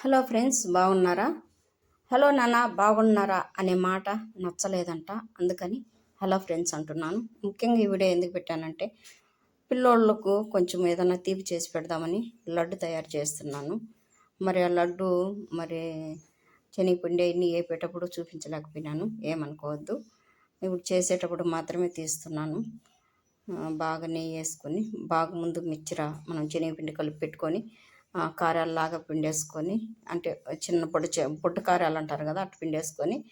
Hello friends బాగున్నారా? Hello నాన్న బాగున్నారా? అనే మాట నచ్చలేదంట. అందుకని హలో ఫ్రెండ్స్ అంటున్నాను. ముఖ్యంగా ఈ వీడియో ఎందుకు పెట్టానంటే పిల్లోళ్ళకు కొంచెం ఏదైనా తీపి చేసి పెడదామని లడ్డు తయారు చేస్తున్నాను. మరి ఆ లడ్డు మరి శనగపిండి అన్ని వేపేటప్పుడు చూపించలేకపోయినాను. ఏమనుకోవద్దు. ఇప్పుడు చేసేటప్పుడు మాత్రమే తీస్తున్నాను. బాగా నెయ్యి వేసుకొని బాగా ముందు మిక్చర మనం శనగపిండి కలిపి పెట్టుకొని కారాల్లాగా పిండేసుకొని అంటే చిన్న పొడి చే- పొట్టు కారాలు అంటారు కదా అటు పిండేసుకొని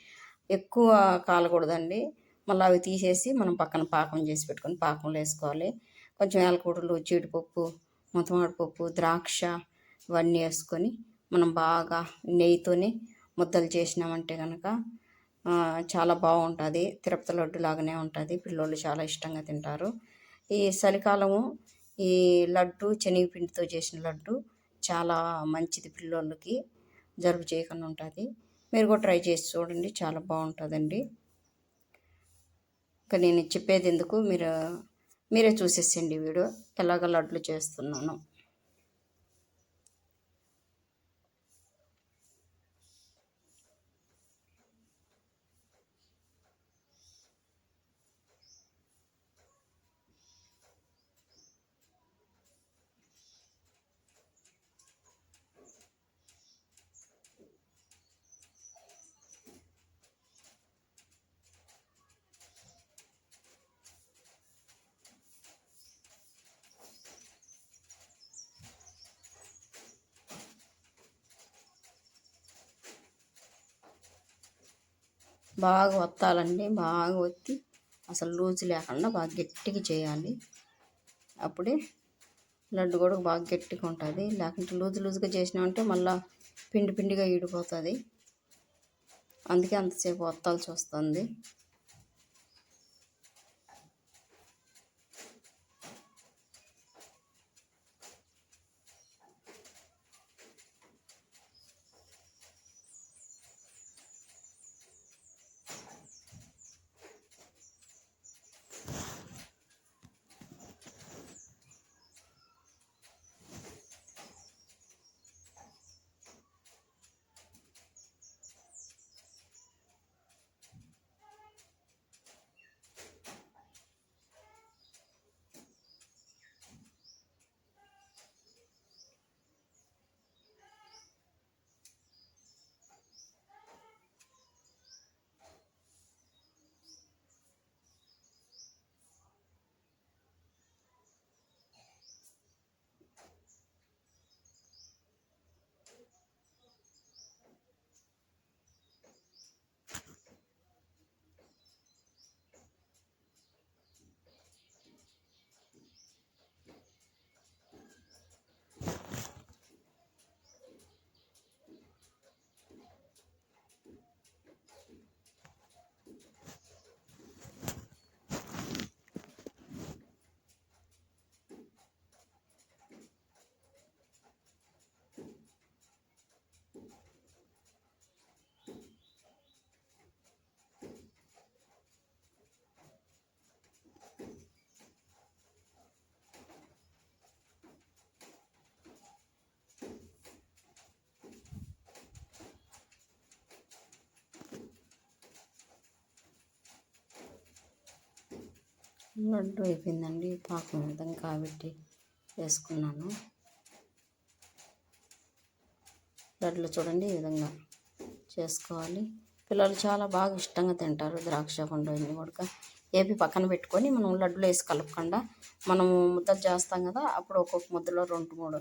ఎక్కువ కాలకూడదండి. మళ్ళీ అవి తీసేసి మనం పక్కన పాకం చేసి పెట్టుకొని పాకంలో వేసుకోవాలి. కొంచెం ఏలకూడలు జీడిపప్పు ముతమాడిపప్పు ద్రాక్ష ఇవన్నీ వేసుకొని మనం బాగా నెయ్యితోని ముద్దలు చేసినామంటే కనుక చాలా బాగుంటుంది. తిరుపతి లడ్డు లాగానే ఉంటుంది. పిల్లోళ్ళు చాలా ఇష్టంగా తింటారు. ఈ చలికాలము ఈ లడ్డు శనగపిండితో చేసిన లడ్డు చాలా మంచిది పిల్లోళ్ళకి జలుబు చేయకుండా ఉంటుంది. మీరు కూడా ట్రై చేసి చూడండి చాలా బాగుంటుందండి. ఇంకా నేను చెప్పేది ఎందుకు మీరు మీరే చూసేసేయండి వీడియో. ఎలాగ లడ్లు చేస్తున్నాను. బాగా వత్తాలండి బాగా వత్తి అసలు లూజు లేకుండా బాగా గట్టిగా చేయాలి. అప్పుడే లడ్డు కూడా బాగా గట్టిగా ఉంటుంది. లేకుంటే లూజు లూజుగా చేసినామంటే మళ్ళీ పిండి పిండిగా ఈడిపోతుంది. అందుకే అంతసేపు వత్తాల్సి వస్తుంది. లడ్డు అయిపోయిందండి పాకం విధంగా కాబట్టి వేసుకున్నాను. లడ్లు చూడండి ఈ విధంగా చేసుకోవాలి. పిల్లలు చాలా బాగా ఇష్టంగా తింటారు ద్రాక్ష పండు ఇన్ని కూడా ఏపి పక్కన పెట్టుకొని మనం లడ్డులు వేసి కలపకుండా మనము ముద్దలు చేస్తాం కదా అప్పుడు ఒక్కొక్క ముద్దలో రెండు మూడు